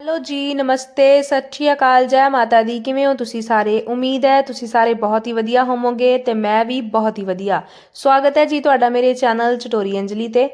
Hello ਜੀ, ਨਮਸਤੇ, ਸਤਿ ਸ਼੍ਰੀ ਅਕਾਲ ਜੈ ਮਾਤਾ ਦੀ। ਕਿਵੇਂ ਹੋ ਤੁਸੀਂ ਸਾਰੇ? ਉਮੀਦ ਹੈ ਤੁਸੀਂ ਸਾਰੇ ਬਹੁਤ ਹੀ ਵਧੀਆ ਹੋਵੋਗੇ ਤੇ ਮੈਂ ਵੀ ਬਹੁਤ ਹੀ ਵਧੀਆ। ਸਵਾਗਤ ਹੈ ਜੀ ਤੁਹਾਡਾ ਮੇਰੇ ਚੈਨਲ ਚਟੋਰੀ ਅੰਜਲੀ ਤੇ।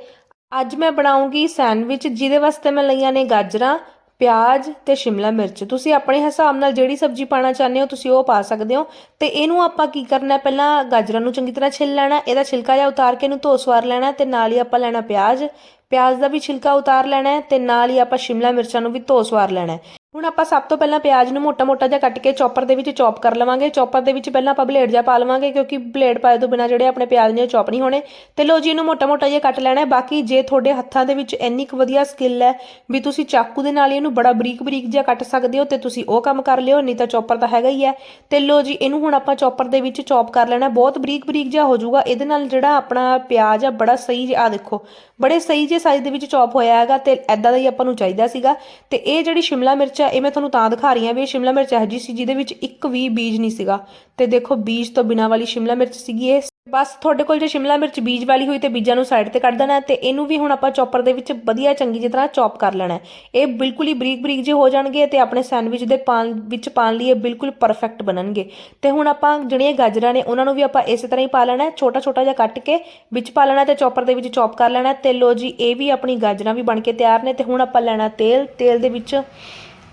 ਅੱਜ ਮੈਂ ਬਣਾਉਂਗੀ ਸੈਂਡਵਿਚ, ਜਿਹਦੇ ਵਾਸਤੇ ਮੈਂ ਲਈਆਂ ਨੇ ਗਾਜਰਾਂ, ਪਿਆਜ਼ ਤੇ ਸ਼ਿਮਲਾ ਮਿਰਚ। ਤੁਸੀਂ ਆਪਣੇ ਹਿਸਾਬ ਨਾਲ ਜਿਹੜੀ ਸਬਜ਼ੀ ਪਾਣਾ ਚਾਹੁੰਦੇ ਹੋ, ਤੁਸੀਂ ਉਹ ਪਾ ਸਕਦੇ ਹੋ। ਤੇ ਇਹਨੂੰ ਆਪਾਂ ਕੀ ਕਰਨਾ ਪਹਿਲਾਂ ਗਾਜਰਾਂ ਨੂੰ ਚੰਗੀ ਤਰ੍ਹਾਂ ਛਿੱਲ ਲੈਣਾ, ਇਹਦਾ ਛਿਲਕਾ ਜਿਹਾ ਉਤਾਰ ਕੇ ਇਹਨੂੰ ਧੋ ਸਵਾਰ ਲੈਣਾ ਤੇ ਨਾਲ ਹੀ ਆਪਾਂ ਲੈਣਾ ਪਿਆਜ਼। ਪਿਆਜ਼ ਦਾ ਵੀ ਛਿਲਕਾ ਉਤਾਰ ਲੈਣਾ ਤੇ ਨਾਲ ਹੀ ਆਪਾਂ ਸ਼ਿਮਲਾ ਮਿਰਚਾਂ ਨੂੰ ਵੀ ਧੋ ਸਵਾਰ ਲੈਣਾ ਹੁਣ ਆਪਾਂ ਸਭ ਤੋਂ ਪਹਿਲਾਂ ਪਿਆਜ਼ ਨੂੰ ਮੋਟਾ-ਮੋਟਾ ਜਿਹਾ ਕੱਟ ਕੇ ਚੌਪਰ ਦੇ ਵਿੱਚ ਚੌਪ ਕਰ ਲਵਾਂਗੇ। ਚੌਪਰ ਦੇ ਵਿੱਚ ਪਹਿਲਾਂ ਆਪਾਂ ਬਲੇਡ ਜਿਹਾ ਪਾ ਲਵਾਂਗੇ ਕਿਉਂਕਿ ਬਲੇਡ ਪਾਏ ਤੋਂ ਬਿਨਾ ਜਿਹੜੇ ਆਪਣੇ ਪਿਆਜ਼ ਨੇ ਉਹ ਚੌਪ ਨਹੀਂ ਹੋਣੇ। ਤੇ ਲੋ ਜੀ, ਇਹਨੂੰ ਮੋਟਾ-ਮੋਟਾ ਜਿਹਾ ਕੱਟ ਲੈਣਾ ਹੈ। ਬਾਕੀ ਜੇ ਤੁਹਾਡੇ ਹੱਥਾਂ ਦੇ ਵਿੱਚ ਇੰਨੀ ਕੁ ਵਧੀਆ ਸਕਿੱਲ ਹੈ ਵੀ ਤੁਸੀਂ ਚਾਕੂ ਦੇ ਨਾਲ ਇਹਨੂੰ ਬੜਾ ਬਰੀਕ-ਬਰੀਕ ਜਿਹਾ ਕੱਟ ਸਕਦੇ ਹੋ ਤੇ ਤੁਸੀਂ ਉਹ ਕੰਮ ਕਰ ਲਿਓ, ਨਹੀਂ ਤਾਂ ਚੌਪਰ ਤਾਂ ਹੈਗਾ ਹੀ ਹੈ। ਤੇ ਲੋ ਜੀ, ਇਹਨੂੰ ਹੁਣ ਆਪਾਂ ਚੌਪਰ ਦੇ ਵਿੱਚ ਚੌਪ ਕਰ ਲੈਣਾ। ਬਹੁਤ ਬਰੀਕ-ਬਰੀਕ ਜਿਹਾ ਹੋ ਜਾਊਗਾ। ਇਹਦੇ ਨਾਲ ਜਿਹੜਾ ਆਪਣਾ ਪਿਆਜ਼ ਆ ਬੜਾ ਸਹੀ ਜਿਹਾ ਆ ਦੇਖੋ, ਬੜੇ ਸਹੀ ਜਿਹੇ ਸਾਈਜ਼ ਦੇ ਵਿੱਚ ਚੌਪ ਹੋਇਆ ਹੈਗਾ ਤੇ ਐਦਾਂ ਦਾ ਹੀ ਆਪਾਂ ਨੂੰ ਚਾਹੀਦਾ ਸੀਗਾ। ਤੇ ਇਹ ਜਿਹੜੀ ਸ਼ਿਮਲਾ ਮਿਰਚ ਆ, ਇਹ ਮੈਂ ਤੁਹਾਨੂੰ ਤਾਂ ਦਿਖਾ ਰਹੀ ਹਾਂ ਵੀ ਇਹ ਸ਼ਿਮਲਾ ਮਿਰਚ ਇਹੋ ਜਿਹੀ ਸੀ ਜਿਹਦੇ ਵਿੱਚ ਇੱਕ ਵੀ ਬੀਜ ਨਹੀਂ ਸੀਗਾ। ਤੇ ਦੇਖੋ, ਬੀਜ ਤੋਂ ਬਿਨਾਂ ਵਾਲੀ ਸ਼ਿਮਲਾ ਮਿਰਚ ਸੀਗੀ ਇਹ। ਬਸ ਤੁਹਾਡੇ ਕੋਲ ਜੇ ਸ਼ਿਮਲਾ ਮਿਰਚ ਬੀਜ ਵਾਲੀ ਹੋਈ ਤੇ ਬੀਜਾਂ ਨੂੰ ਸਾਈਡ ਤੇ ਕੱਢ ਦੇਣਾ ਹੈ ਤੇ ਇਹਨੂੰ ਵੀ ਹੁਣ ਆਪਾਂ ਚੌਪਰ ਦੇ ਵਿੱਚ ਵਧੀਆ ਚੰਗੀ ਜਿਹੀ ਤਰ੍ਹਾਂ ਚੌਪ ਕਰ ਲੈਣਾ ਇਹ ਬਿਲਕੁਲ ਹੀ ਬਰੀਕ ਬਰੀਕ ਜਿਹੇ ਹੋ ਜਾਣਗੇ ਤੇ ਆਪਣੇ ਸੈਂਡਵਿਚ ਦੇ ਪਾਣ ਵਿੱਚ ਪਾਣ ਲਈ ਇਹ ਬਿਲਕੁਲ ਪਰਫੈਕਟ ਬਣਨਗੇ। ਤੇ ਹੁਣ ਆਪਾਂ ਜਿਹੜੀਆਂ ਗਾਜਰਾਂ ਨੇ, ਉਹਨਾਂ ਨੂੰ ਵੀ ਆਪਾਂ ਇਸੇ ਤਰ੍ਹਾਂ ਹੀ ਪਾ ਲੈਣਾ ਛੋਟਾ ਛੋਟਾ ਜਿਹਾ ਕੱਟ ਕੇ ਵਿੱਚ ਪਾ ਲੈਣਾ ਹੈ ਤੇ ਚੌਪਰ ਦੇ ਵਿੱਚ ਚੌਪ ਕਰ ਲੈਣਾ ਤੇ ਲੋ ਜੀ, ਇਹ ਵੀ ਆਪਣੀ ਗਾਜਰਾਂ ਵੀ ਬਣ ਕੇ ਤਿਆਰ ਨੇ ਤੇ ਹੁਣ ਆਪਾਂ ਲੈਣਾ ਤੇਲ। ਤੇਲ ਦੇ ਵਿੱਚ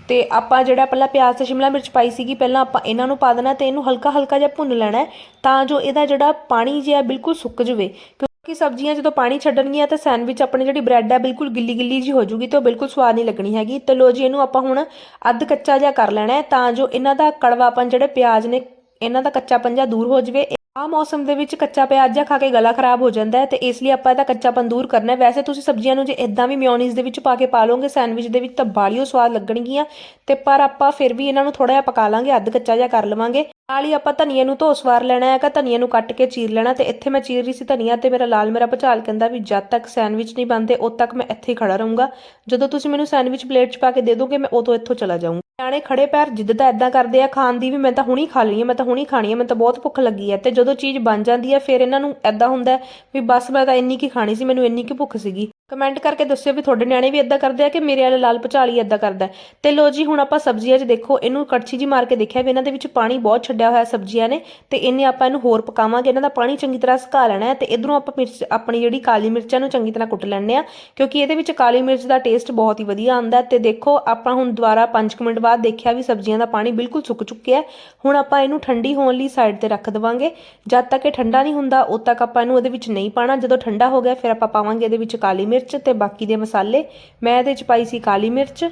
ਤੇ ਆਪਾਂ ਜਿਹੜਾ ਪਹਿਲਾਂ ਪਿਆਜ਼ ਤੇ ਸ਼ਿਮਲਾ ਮਿਰਚ ਪਾਈ ਸੀਗੀ, ਪਹਿਲਾਂ ਆਪਾਂ ਇਹਨਾਂ ਨੂੰ ਪਾ ਦੇਣਾ ਤੇ ਇਹਨੂੰ ਹਲਕਾ ਹਲਕਾ ਜਿਹਾ ਭੁੰਨ ਲੈਣਾ ਤਾਂ ਜੋ ਇਹਦਾ ਜਿਹੜਾ ਪਾਣੀ ਜਿਹਾ ਬਿਲਕੁਲ ਸੁੱਕ ਜਾਵੇ। ਕਿਉਂਕਿ ਸਬਜ਼ੀਆਂ ਜਦੋਂ ਪਾਣੀ ਛੱਡਣਗੀਆਂ ਤਾਂ ਸੈਂਡਵਿਚ ਆਪਣੀ ਜਿਹੜੀ ਬ੍ਰੈਡ ਹੈ ਬਿਲਕੁਲ ਗਿੱਲੀ ਗਿੱਲੀ ਜੀ ਹੋ ਜੂਗੀ ਤੇ ਉਹ ਬਿਲਕੁਲ ਸਵਾਦ ਨਹੀਂ ਲੱਗਣੀ ਹੈਗੀ। ਤੇ ਲੋ ਜੀ, ਇਹਨੂੰ ਆਪਾਂ ਹੁਣ ਅੱਧ ਕੱਚਾ ਜਿਹਾ ਕਰ ਲੈਣਾ ਹੈ, ਤਾਂ ਜੋ ਇਹਨਾਂ ਦਾ ਕੜਵਾਪਨ ਜਿਹੜੇ ਪਿਆਜ਼ ਨੇ, ਇਹਨਾਂ ਦਾ ਕੱਚਾਪਨ ਜਿਹਾ ਦੂਰ ਹੋ ਜਾਵੇ। ਆ ਮੌਸਮ ਦੇ ਵਿੱਚ ਕੱਚਾ ਪਿਆਜ਼ ਜਿਹਾ ਖਾ ਕੇ ਗਲਾ ਖਰਾਬ ਹੋ ਜਾਂਦਾ ਹੈ ਤੇ ਇਸ ਲਈ ਆਪਾਂ ਇਹਦਾ ਕੱਚਾਪਨ ਦੂਰ ਕਰਨਾ ਹੈ। ਵੈਸੇ ਤੁਸੀਂ ਸਬਜ਼ੀਆਂ ਨੂੰ ਜੇ ਇਦਾਂ ਵੀ ਮਿਓਨੀਜ਼ ਦੇ ਵਿੱਚ ਪਾ ਕੇ ਪਾ ਲਓਗੇ, ਸੈਂਡਵਿਚ ਦੇ ਵਿੱਚ ਤਾਂ ਬਾਲੀਓ ਸਵਾਦ ਲੱਗਣਗੀਆਂ। ਤੇ ਪਰ ਆਪਾਂ ਫਿਰ ਵੀ ਇਹਨਾਂ ਨੂੰ ਥੋੜਾ ਜਿਹਾ ਪਕਾ ਲਾਂਗੇ, ਅੱਧ ਕੱਚਾ ਜਿਹਾ ਕਰ ਲਵਾਂਗੇ। ਨਾਲ ਹੀ ਆਪਾਂ ਧਨੀਏ ਨੂੰ ਧੋਸ ਵਾਰ ਲੈਣਾ ਹੈਗਾ, ਧਨੀਏ ਨੂੰ ਕੱਟ ਕੇ ਚੀਰ ਲੈਣਾ ਤੇ ਇੱਥੇ ਮੈਂ ਚੀਰ ਰਹੀ ਸੀ ਧਨੀਆ ਤੇ ਮੇਰਾ ਲਾਲ ਮੇਰਾ ਭਚਾਲ ਕਹਿੰਦਾ ਵੀ ਜਦ ਤੱਕ ਸੈਂਡਵਿਚ ਨਹੀਂ ਬਣਦੇ, ਉਦ ਤੱਕ ਮੈਂ ਇੱਥੇ ਹੀ ਖੜਾ ਰਹੂੰਗਾ। ਜਦੋਂ ਤੁਸੀਂ ਮੈਨੂੰ ਸੈਂਡਵਿਚ ਪਲੇਟ 'ਚ ਪਾ ਕੇ ਦੇ ਦੋਗੇ, ਮੈਂ ਉਦੋਂ ਇੱਥੋਂ ਚਲਾ ਜਾਊਂਗਾ। ਨਿਆਣੇ ਖੜੇ ਪੈਰ ਜਿੱਦ ਤਾਂ ਇਦਾਂ ਕਰਦੇ ਆ, ਖਾਣ ਦੀ ਵੀ ਮੈਂ ਤਾਂ ਹੁਣੀ ਖਾ ਲਈ ਹੈ ਮੈਂ ਤਾਂ ਹੁਣੀ ਖਾਣੀ ਹੈ ਮੈਨੂੰ ਤਾਂ ਬਹੁਤ ਭੁੱਖ ਲੱਗੀ ਹੈ ਤੇ ਜਦੋਂ ਚੀਜ਼ ਬਣ ਜਾਂਦੀ ਹੈ ਫਿਰ ਇਹਨਾਂ ਨੂੰ ਇਦਾਂ ਹੁੰਦਾ ਵੀ ਬਸ ਮੈਂ ਤਾਂ ਇੰਨੀ ਕੀ ਖਾਣੀ ਸੀ, ਮੈਨੂੰ ਇੰਨੀ ਕੀ ਭੁੱਖ ਸੀਗੀ। ਕਮੈਂਟ ਕਰਕੇ ਦੱਸਿਓ ਵੀ ਤੁਹਾਡੇ ਨਿਆਣੇ ਵੀ ਇਦਾਂ ਕਰਦੇ ਆ ਕਿ ਮੇਰੇ ਵਾਲਾ ਲਾਲ ਭਚਾਲੀ ਇਦਾਂ ਕਰਦਾ ਹੈ। ਤੇ ਲੋ ਜੀ, ਹੁਣ ਆਪਾਂ ਸਬਜ਼ੀਆਂ 'ਚ ਦੇਖੋ, ਇਹਨੂੰ ਕੜਛੀ ਜੀ ਮਾਰ ਕੇ ਦੇਖਿਆ ਵੀ ਇਹਨਾਂ ਦੇ ਵਿੱਚ ਪਾਣੀ ਬਹੁਤ ਛੱਡਿਆ ਹੋਇਆ ਸਬਜ਼ੀਆਂ ਨੇ, ਤੇ ਇਹਨੇ ਆਪਾਂ ਇਹਨੂੰ ਹੋਰ ਪਕਾਵਾਂਗੇ, ਇਹਨਾਂ ਦਾ ਪਾਣੀ ਚੰਗੀ ਤਰ੍ਹਾਂ ਸੁਕਾ ਲੈਣਾ ਹੈ ਤੇ ਇਧਰੋਂ ਆਪਾਂ ਮਿਰਚ, ਆਪਣੀ ਜਿਹੜੀ ਕਾਲੀ ਮਿਰਚਾਂ ਨੂੰ ਚੰਗੀ ਤਰ੍ਹਾਂ ਕੁੱਟ ਲੈਣੇ ਆ ਕਿਉਂਕਿ ਇਹਦੇ ਵਿੱਚ ਕਾਲੀ ਮਿਰਚ ਦਾ ਟੇਸਟ ਬਹੁਤ ਹੀ ਵਧੀਆ ਆਉਂਦਾ ਹੈ। ਤੇ ਦੇਖੋ, ਆਪਾਂ ਹੁਣ ਦੁਬਾਰਾ 5 ਮਿੰਟ ਬਾਅਦ ਦੇਖਿਆ ਵੀ ਸਬਜ਼ੀਆਂ ਦਾ ਪਾਣੀ ਬਿਲਕੁਲ ਸੁੱਕ ਚੁੱਕਿਆ ਹੁਣ ਆਪਾਂ ਇਹਨੂੰ ਠੰਡੀ ਹੋਣ ਲਈ ਸਾਈਡ ਤੇ ਰੱਖ ਦੇਵਾਂਗੇ। ਜਦ ਤੱਕ ਇਹ ਠੰਡਾ ਨਹੀਂ ਹੁੰਦਾ, ਉਦ ਤੱਕ ਆਪਾਂ ਇਹਨੂੰ ਇਹਦੇ ਵਿੱਚ ਨਹੀਂ ਪਾਣਾ ਜਦੋਂ ਠੰਡਾ ਹੋ ਗਿਆ, ਫਿਰ ਆਪਾਂ ਪਾਵਾਂਗੇ ਇਹਦੇ ਵਿੱਚ ਕਾਲੀ ਮਿਰਚ ਤੇ ਬਾਕੀ ਦੇ ਮਸਾਲੇ। ਮੈਂ ਇਹਦੇ 'ਚ ਪਾਈ ਸੀ ਕਾਲੀ ਮਿਰਚ,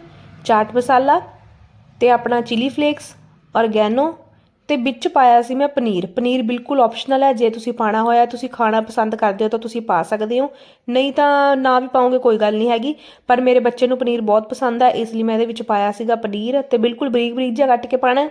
ਚਾਟ ਮਸਾਲਾ ਤੇ ਆਪਣਾ ਚਿਲੀ ਫਲੇਕਸ ਔਰਗੈਨੋ ਤੇ ਵਿੱਚ ਪਾਇਆ ਸੀ ਮੈਂ ਪਨੀਰ। ਪਨੀਰ ਬਿਲਕੁਲ ਆਪਸ਼ਨਲ ਹੈ। ਜੇ ਤੁਸੀਂ ਪਾਣਾ ਹੋਇਆ, ਤੁਸੀਂ ਖਾਣਾ ਪਸੰਦ ਕਰਦੇ ਹੋ ਤਾਂ ਤੁਸੀਂ ਪਾ ਸਕਦੇ ਹੋ। ਨਹੀਂ ਤਾਂ ਨਾ ਵੀ ਪਾਓਗੇ ਕੋਈ ਗੱਲ ਨਹੀਂ ਹੈਗੀ। ਪਰ ਮੇਰੇ ਬੱਚੇ ਨੂੰ ਪਨੀਰ ਬਹੁਤ ਪਸੰਦ ਹੈ ਇਸ ਲਈ ਮੈਂ ਇਹਦੇ ਵਿੱਚ ਪਾਇਆ ਸੀਗਾ ਪਨੀਰ ਤੇ ਬਿਲਕੁਲ ਬਰੀਕ ਬਰੀਕ ਜਿਹਾ ਕੱਟ ਕੇ ਪਾਣਾ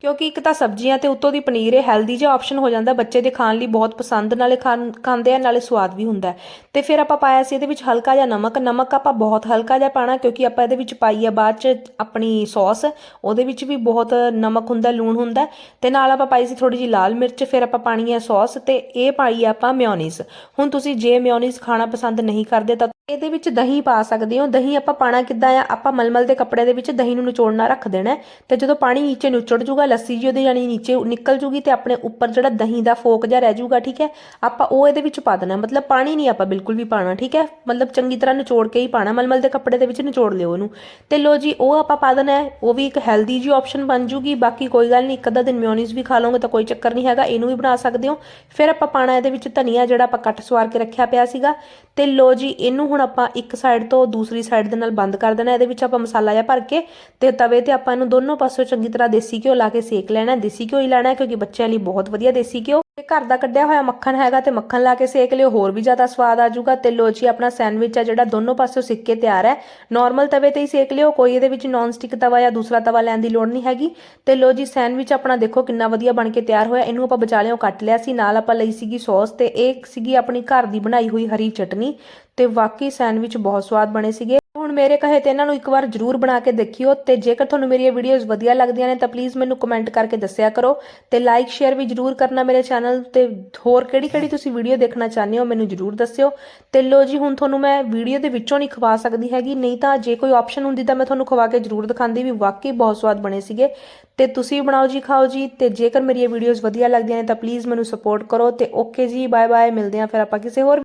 ਕਿਉਂਕਿ ਇੱਕ ਤਾਂ ਸਬਜ਼ੀਆਂ ਤੇ ਉੱਤੋਂ ਦੀ ਪਨੀਰ ਇਹ ਹੈਲਦੀ ਜਿਹਾ ਆਪਸ਼ਨ ਹੋ ਜਾਂਦਾ, ਬੱਚੇ ਦੇ ਖਾਣ ਲਈ ਬਹੁਤ ਪਸੰਦ, ਨਾਲੇ ਖਾਣ- ਖਾਂਦੇ ਆ, ਨਾਲੇ ਸਵਾਦ ਵੀ ਹੁੰਦਾ ਹੈ। ਤੇ ਫਿਰ ਆਪਾਂ ਪਾਇਆ ਸੀ ਇਹਦੇ ਵਿੱਚ ਹਲਕਾ ਜਿਹਾ ਨਮਕ ਨਮਕ ਆਪਾਂ ਬਹੁਤ ਹਲਕਾ ਜਿਹਾ ਪਾਣਾ ਕਿਉਂਕਿ ਆਪਾਂ ਇਹਦੇ ਵਿੱਚ ਪਾਈ ਆ ਬਾਅਦ ਚ ਆਪਣੀ ਸੌਸ ਉਹਦੇ ਵਿੱਚ ਵੀ ਬਹੁਤ ਨਮਕ ਹੁੰਦਾ, ਲੂਣ ਹੁੰਦਾ ਤੇ ਨਾਲ ਆਪਾਂ ਪਾਈ ਸੀ ਥੋੜੀ ਜਿਹੀ ਲਾਲ ਮਿਰਚ, ਫਿਰ ਆਪਾਂ ਪਾਣੀ ਹੈ ਸੌਸ ਤੇ ਇਹ ਪਾਈ ਆ ਆਪਾਂ ਮਿਓਨੀਜ਼ ਹੁਣ ਤੁਸੀਂ ਜੇ ਮਿਓਨੀਜ਼ ਖਾਣਾ ਪਸੰਦ ਨਹੀਂ ਕਰਦੇ ਤਾਂ ਇਹਦੇ ਵਿੱਚ ਦਹੀਂ ਪਾ ਸਕਦੇ ਹੋ। ਦਹੀਂ ਆਪਾਂ ਪਾਣਾ ਕਿੱਦਾਂ ਆ? ਆਪਾਂ ਮਲਮਲ ਦੇ ਕੱਪੜੇ ਦੇ ਵਿੱਚ ਦਹੀਂ ਨੂੰ ਨਿਚੋੜਨਾ ਰੱਖ ਦੇਣਾ ਹੈ। ਤੇ ਜਦੋਂ ਪਾਣੀ ਨੀਚੇ ਨਿਚੜ ਜੂਗਾ, ਲੱਸੀ ਜੀ ਉਹਦੇ ਜਾਨੀ ਨੀਚੇ ਨਿਕਲ ਜੂਗੀ ਤੇ ਆਪਣੇ ਉੱਪਰ ਜਿਹੜਾ ਦਹੀਂ ਦਾ ਫੋਕ ਜਿਹਾ ਰਹਿ ਜੂਗਾ, ਠੀਕ ਹੈ? ਆਪਾਂ ਉਹ ਇਹਦੇ ਵਿੱਚ ਪਾ ਦੇਣਾ। ਮਤਲਬ ਪਾਣੀ ਨਹੀਂ ਆਪਾਂ ਬਿਲਕੁਲ ਵੀ ਪਾਣਾ ਠੀਕ ਹੈ? ਮਤਲਬ ਚੰਗੀ ਤਰ੍ਹਾਂ ਨਿਚੋੜ ਕੇ ਹੀ ਪਾਣਾ ਮਲਮਲ ਦੇ ਕੱਪੜੇ ਦੇ ਵਿੱਚ ਨਿਚੋੜ ਲਿਓ ਉਹਨੂੰ। ਤੇ ਲੋ ਜੀ, ਉਹ ਆਪਾਂ ਪਾ ਦੇਣਾ ਹੈ। ਉਹ ਵੀ ਇੱਕ ਹੈਲਦੀ ਜੀ ਆਪਸ਼ਨ ਬਣ ਜੂਗੀ। ਬਾਕੀ ਕੋਈ ਗੱਲ ਨਹੀਂ, ਇੱਕ ਅੱਧਾ ਦਿਨ ਮਿਓਨੀਜ਼ ਵੀ ਖਾ ਲਓਗੇ ਤਾਂ ਕੋਈ ਚੱਕਰ ਨਹੀਂ ਹੈਗਾ। ਇਹਨੂੰ ਵੀ ਬਣਾ ਸਕਦੇ ਹੋ। ਫਿਰ ਆਪਾਂ ਪਾਣਾ ਇਹਦੇ ਵਿੱਚ ਧਨੀਆ ਜਿਹੜਾ ਆਪਾਂ ਕੱਟ ਸਵਾਰ ਕੇ ਰੱਖਿਆ ਪਿਆ ਸੀਗਾ। ਤੇ ਲੋ ਜੀ, ਇਹਨੂੰ ਹੁਣ ਆਪਾਂ ਇੱਕ ਸਾਈਡ ਤੋਂ ਦੂਸਰੀ ਸਾਈਡ ਦੇ ਨਾਲ ਬੰਦ ਕਰ ਦੇਣਾ, ਇਹਦੇ ਵਿੱਚ ਆਪਾਂ ਮਸਾਲਾ ਜਿਹਾ ਭਰ ਕੇ ਤੇ ਤਵੇ ਤੇ ਆਪਾਂ ਇਹਨੂੰ ਦੋਨੋਂ ਪਾਸਿਓਂ ਚੰਗੀ ਤਰ੍ਹਾਂ ਦੇਸੀ ਘਿਓ ਲਾ ਕੇ ਸੇਕ ਲੈਣਾ, ਦੇਸੀ ਘਿਓ ਹੀ ਲੈਣਾ ਕਿਉਂਕਿ ਬੱਚਿਆਂ ਲਈ ਬਹੁਤ ਵਧੀਆ ਦੇਸੀ ਘਿਓ। ਤੇ ਘਰ ਦਾ ਕੱਢਿਆ ਹੋਇਆ ਮੱਖਣ ਹੈਗਾ ਤੇ ਮੱਖਣ ਲਾ ਕੇ ਸੇਕ ਲਿਓ, ਹੋਰ ਵੀ ਜ਼ਿਆਦਾ ਸਵਾਦ ਆ ਜਾਊਗਾ। ਤੇ ਲੋ ਜੀ, ਆਪਣਾ ਸੈਂਡਵਿਚ ਆ ਜਿਹੜਾ ਦੋਨੋਂ ਪਾਸਿਓਂ ਸਿੱਕ ਕੇ ਤਿਆਰ ਹੈ। ਨਾਰਮਲ ਤਵੇ ਤੇ ਹੀ ਸੇਕ ਲਿਓ, ਕੋਈ ਇਹਦੇ ਵਿੱਚ ਨੌਨ ਸਟਿਕ ਤਵਾ ਜਾਂ ਦੂਸਰਾ ਤਵਾ ਲੈਣ ਦੀ ਲੋੜ ਨਹੀਂ ਹੈਗੀ। ਤੇ ਲੋ ਜੀ, ਸੈਂਡਵਿਚ ਆਪਣਾ ਦੇਖੋ ਕਿੰਨਾ ਵਧੀਆ ਬਣ ਕੇ ਤਿਆਰ ਹੋਇਆ। ਇਹਨੂੰ ਆਪਾਂ ਬਚਾਲਿਓ, ਕੱਟ ਲਿਆ ਸੀ। ਨਾਲ ਆਪਾਂ ਲਈ ਸੀਗੀ ਸੌਸ ਤੇ ਇਹ ਸੀਗੀ ਆਪਣੀ ਘਰ ਦੀ ਬਣਾਈ ਹੋਈ ਹਰੀ ਚਟਨੀ। ਤੇ ਵਾਕਈ ਸੈਂਡਵਿਚ ਬਹੁਤ ਸਵਾਦ ਬਣੇ ਸੀਗੇ। ਹੁਣ ਮੇਰੇ ਕਹੇ ਤੇ ਇਹਨਾਂ ਨੂੰ ਇੱਕ ਵਾਰ ਜਰੂਰ ਬਣਾ ਕੇ ਦੇਖਿਓ ਤੇ ਜੇਕਰ ਤੁਹਾਨੂੰ ਮੇਰੀਆਂ ਵੀਡੀਓਜ਼ ਵਧੀਆ ਲੱਗਦੀਆਂ ਨੇ ਤਾਂ ਪਲੀਜ਼ ਮੈਨੂੰ ਕਮੈਂਟ ਕਰਕੇ ਦੱਸਿਆ ਕਰੋ ਤੇ ਲਾਈਕ ਸ਼ੇਅਰ ਵੀ ਜਰੂਰ ਕਰਨਾ ਮੇਰੇ ਚੈਨਲ ਤੇ। ਹੋਰ ਕਿਹੜੀ ਕਿਹੜੀ ਤੁਸੀਂ ਵੀਡੀਓ ਦੇਖਣਾ ਚਾਹੁੰਦੇ ਹੋ ਮੈਨੂੰ ਜਰੂਰ ਦੱਸਿਓ। ਤੇ ਲੋ ਜੀ, ਹੁਣ ਤੁਹਾਨੂੰ ਮੈਂ ਵੀਡੀਓ ਦੇ ਵਿੱਚੋਂ ਨਹੀਂ ਖਵਾ ਸਕਦੀ ਹੈਗੀ, ਨਹੀਂ ਤਾਂ ਜੇ ਕੋਈ ਆਪਸ਼ਨ ਹੁੰਦੀ ਤਾਂ ਮੈਂ ਤੁਹਾਨੂੰ ਖਵਾ ਕੇ ਜਰੂਰ ਦਿਖਾਉਂਦੀ ਵੀ ਵਾਕਈ ਬਹੁਤ ਸਵਾਦ ਬਣੇ ਸੀਗੇ। ਤੇ ਤੁਸੀਂ ਬਣਾਓ ਜੀ, ਖਾਓ ਜੀ, ਤੇ ਜੇਕਰ ਮੇਰੀਆਂ ਵੀਡੀਓਜ਼ ਵਧੀਆ ਲੱਗਦੀਆਂ ਨੇ ਤਾਂ ਪਲੀਜ਼ ਮੈਨੂੰ ਸਪੋਰਟ ਕਰੋ ਤੇ ਓਕੇ ਜੀ ਬਾਏ ਬਾਏ ਮਿਲਦੇ ਹਾਂ ਫਿਰ ਆਪਾਂ ਕਿਸੇ ਹੋਰ